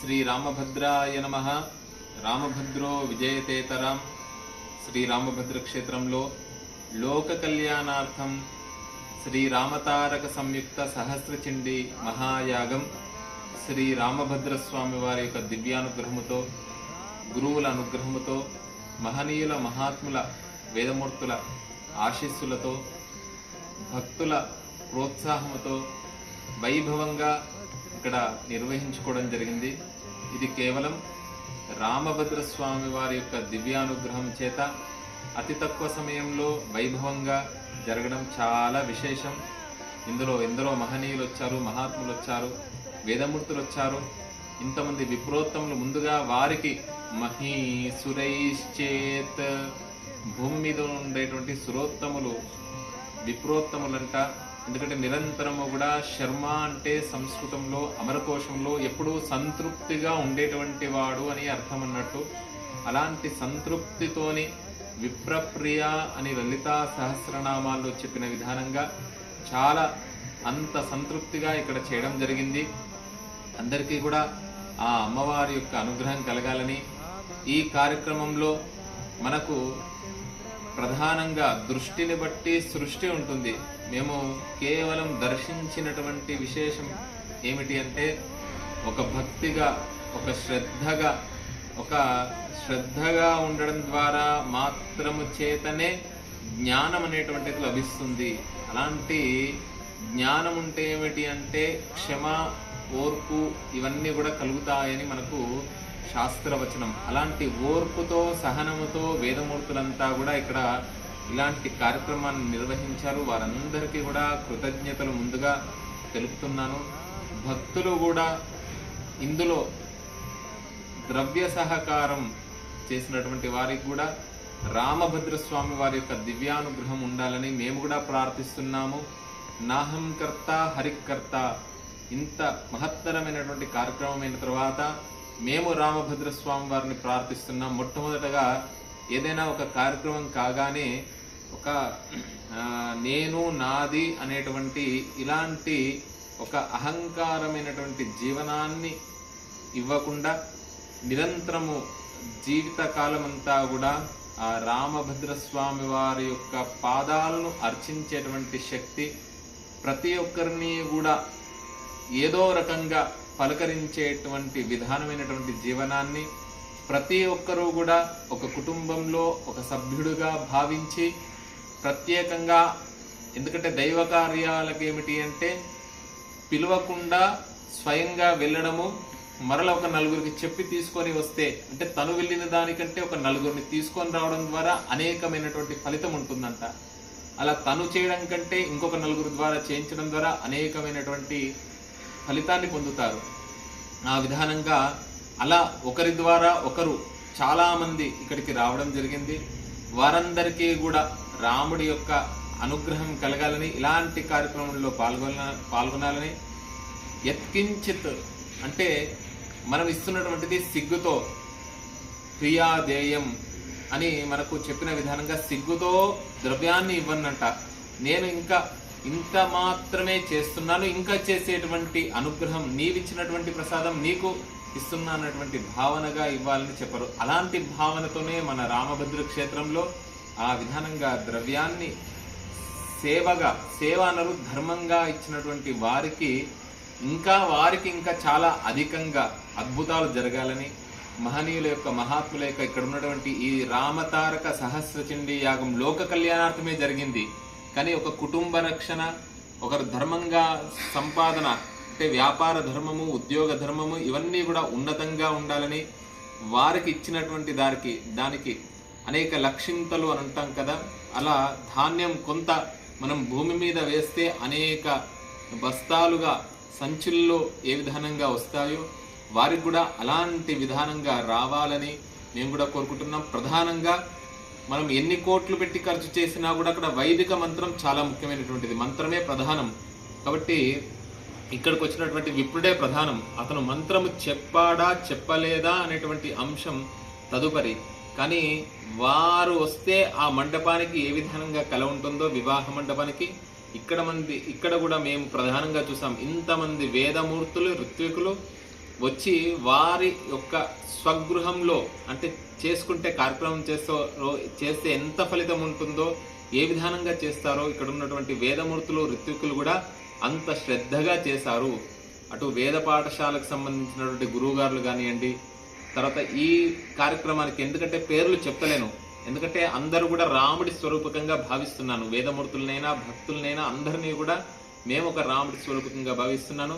శ్రీరామభద్రాయ నమ. రామభద్రో విజయతేతరాం. శ్రీరామభద్ర క్షేత్రంలో లోక కళ్యాణార్థం శ్రీరామతారక సంయుక్త సహస్రచిండి మహాయాగం శ్రీరామభద్ర స్వామి వారి యొక్క దివ్యానుగ్రహముతో గురువుల అనుగ్రహముతో మహనీయుల మహాత్ముల వేదమూర్తుల ఆశీస్సులతో భక్తుల ప్రోత్సాహముతో వైభవంగా ఇక్కడ నిర్వహించుకోవడం జరిగింది. ఇది కేవలం రామభద్రస్వామి వారి యొక్క దివ్యానుగ్రహం చేత అతి తక్కువ సమయంలో వైభవంగా జరగడం చాలా విశేషం. ఇందులో ఎందరో మహనీయులు వచ్చారు మహాత్ములు వచ్చారు వేదమూర్తులు వచ్చారు ఇంతమంది విప్రోత్తములు ముందుగా వారికి మహీ సురైశ్చేత్ భూమి మీద ఉండేటువంటి సురోత్తములు విప్రోత్తములంట ఎందుకంటే నిరంతరము కూడా శర్మ అంటే సంస్కృతంలో అమరకోశంలో ఎప్పుడూ సంతృప్తిగా ఉండేటువంటి వాడు అని అర్థం అన్నట్టు. అలాంటి సంతృప్తితోని విప్రప్రియ అని లలితా సహస్రనామాల్లో చెప్పిన విధానంగా చాలా అంత సంతృప్తిగా ఇక్కడ చేయడం జరిగింది. అందరికీ కూడా ఆ అమ్మవారి యొక్క అనుగ్రహం కలగాలని ఈ కార్యక్రమంలో మనకు ప్రధానంగా దృష్టిని బట్టి సృష్టి ఉంటుంది. మేము కేవలం దర్శించినటువంటి విశేషం ఏమిటి అంటే ఒక భక్తిగా ఒక శ్రద్ధగా ఒక శ్రద్ధగా ఉండడం ద్వారా మాత్రము చేతనే జ్ఞానం అనేటువంటిది లభిస్తుంది. అలాంటి జ్ఞానం ఉంటే ఏమిటి అంటే క్షమ ఓర్పు ఇవన్నీ కూడా కలుగుతాయని మనకు శాస్త్రవచనం. అలాంటి ఓర్పుతో సహనముతో వేదమూర్తులంతా కూడా ఇక్కడ ఇలాంటి కార్యక్రమాన్ని నిర్వహించారు. వారందరికీ కూడా కృతజ్ఞతలు ముందుగా తెలుపుతున్నాను. భక్తులు కూడా ఇందులో ద్రవ్య సహకారం చేసినటువంటి వారికి కూడా రామభద్రస్వామి వారి యొక్క దివ్యానుగ్రహం ఉండాలని మేము కూడా ప్రార్థిస్తున్నాము. నాహం కర్త హరికర్త ఇంత మహత్తరమైనటువంటి కార్యక్రమం అయిన తర్వాత మేము రామభద్రస్వామి వారిని ప్రార్థిస్తున్నాం. మొట్టమొదటగా ఏదైనా ఒక కార్యక్రమం కాగానే ఒక నేను నాది అనేటువంటి ఇలాంటి ఒక అహంకారమైనటువంటి జీవనాన్ని ఇవ్వకుండా నిరంతరము జీవితకాలం అంతా కూడా ఆ రామభద్రస్వామి వారి యొక్క పాదాలను అర్చించేటువంటి శక్తి ప్రతి ఒక్కరిని కూడా ఏదో రకంగా పలకరించేటువంటి విధానమైనటువంటి జీవనాన్ని ప్రతి ఒక్కరూ కూడా ఒక కుటుంబంలో ఒక సభ్యుడుగా భావించి ప్రత్యేకంగా ఎందుకంటే దైవ కార్యాలకు ఏమిటి అంటే పిలవకుండా స్వయంగా వెళ్ళడము మరల ఒక నలుగురికి చెప్పి తీసుకొని వస్తే అంటే తను వెళ్ళిన దానికంటే ఒక నలుగురిని తీసుకొని రావడం ద్వారా అనేకమైనటువంటి ఫలితం ఉంటుందంట. అలా తను చేయడం కంటే ఇంకొక నలుగురు ద్వారా చేయించడం ద్వారా అనేకమైనటువంటి ఫలితాన్ని పొందుతారు. ఆ విధానంగా అలా ఒకరి ద్వారా ఒకరు చాలామంది ఇక్కడికి రావడం జరిగింది. వారందరికీ కూడా రాముడి యొక్క అనుగ్రహం కలగాలని ఇలాంటి కార్యక్రమంలో పాల్గొన పాల్గొనాలని యత్కించిత్ అంటే మనం ఇస్తున్నటువంటిది సిగ్గుతో క్రియాదేయం అని మనకు చెప్పిన విధానంగా సిగ్గుతో ద్రవ్యాన్ని ఇవ్వనంట. నేను ఇంకా ఇంత మాత్రమే చేస్తున్నాను. ఇంకా చేసేటువంటి అనుగ్రహం నీవిచ్చినటువంటి ప్రసాదం నీకు ఇస్తున్నా అన్నటువంటి భావనగా ఇవ్వాలని చెప్పరు. అలాంటి భావనతోనే మన రామభద్ర క్షేత్రంలో ఆ విధానంగా ద్రవ్యాన్ని సేవగా సేవ అనరు ధర్మంగా ఇచ్చినటువంటి వారికి ఇంకా వారికి ఇంకా చాలా అధికంగా అద్భుతాలు జరగాలని మహనీయుల యొక్క మహాత్ముల యొక్క ఇక్కడ ఉన్నటువంటి ఈ రామతారక సహస్రచండీ యాగం లోక కళ్యాణార్థమే జరిగింది. కానీ ఒక కుటుంబ రక్షణ ఒకరు ధర్మంగా సంపాదన అంటే వ్యాపార ధర్మము ఉద్యోగ ధర్మము ఇవన్నీ కూడా ఉన్నతంగా ఉండాలని వారికి ఇచ్చినటువంటి దానికి దానికి అనేక లక్షింతలు అని అంటాం కదా. అలా ధాన్యం కొంత మనం భూమి మీద వేస్తే అనేక బస్తాలుగా సంచుల్లో ఏ విధానంగా వస్తాయో వారికి కూడా అలాంటి విధానంగా రావాలని మేము కూడా కోరుకుంటున్నాం. ప్రధానంగా మనం ఎన్ని కోట్లు పెట్టి ఖర్చు చేసినా కూడా అక్కడ వైదిక మంత్రం చాలా ముఖ్యమైనటువంటిది. మంత్రమే ప్రధానం. కాబట్టి ఇక్కడికి వచ్చినటువంటి విప్రుడే ప్రధానం. అతను మంత్రము చెప్పాడా చెప్పలేదా అనేటువంటి అంశం తదుపరి. కానీ వారు వస్తే ఆ మండపానికి ఏ విధంగా కల ఉంటుందో వివాహ మండపానికి ఇక్కడ మంది ఇక్కడ కూడా మేము ప్రధానంగా చూసాం. ఇంతమంది వేదమూర్తులు ఋత్వికులు వచ్చి వారి యొక్క స్వగృహంలో అంటే చేసుకుంటే కార్యక్రమం చేస్తో చేస్తే ఎంత ఫలితం ఉంటుందో ఏ విధానంగా చేస్తారో ఇక్కడ ఉన్నటువంటి వేదమూర్తులు ఋత్వికులు కూడా అంత శ్రద్ధగా చేశారు. అటు వేద పాఠశాలకు సంబంధించినటువంటి గురువుగారులు కానివ్వండి తర్వాత ఈ కార్యక్రమానికి ఎందుకంటే పేర్లు చెప్తలేను ఎందుకంటే అందరూ కూడా రాముడి స్వరూపకంగా భావిస్తున్నాను. వేదమూర్తులనైనా భక్తులనైనా అందరినీ కూడా మేము ఒక రాముడి స్వరూపకంగా భావిస్తున్నాను.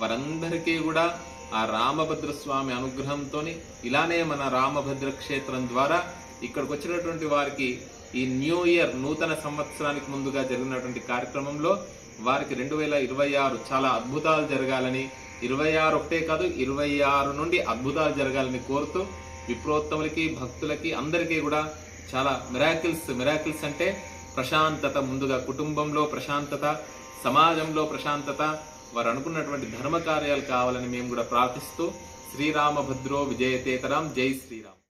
వారందరికీ కూడా ఆ రామభద్రస్వామి అనుగ్రహంతో ఇలానే మన రామభద్ర క్షేత్రం ద్వారా ఇక్కడికి వచ్చినటువంటి వారికి ఈ న్యూ ఇయర్ నూతన సంవత్సరానికి ముందుగా జరిగినటువంటి కార్యక్రమంలో వారికి రెండు వేల ఇరవై ఆరు చాలా అద్భుతాలు జరగాలని ఇరవై ఆరు ఒకటే కాదు ఇరవై ఆరు నుండి అద్భుతాలు జరగాలని కోరుతూ విప్రోత్తములకి భక్తులకి అందరికీ కూడా చాలా మిరాకిల్స్ మిరాకిల్స్ అంటే ప్రశాంతత ముందుగా కుటుంబంలో ప్రశాంతత సమాజంలో ప్రశాంతత వారు అనుకున్నటువంటి ధర్మ కార్యాలు కావాలని మేము కూడా ప్రార్థిస్తూ శ్రీరామభద్రో విజయతేతరాం. జై శ్రీరామ్.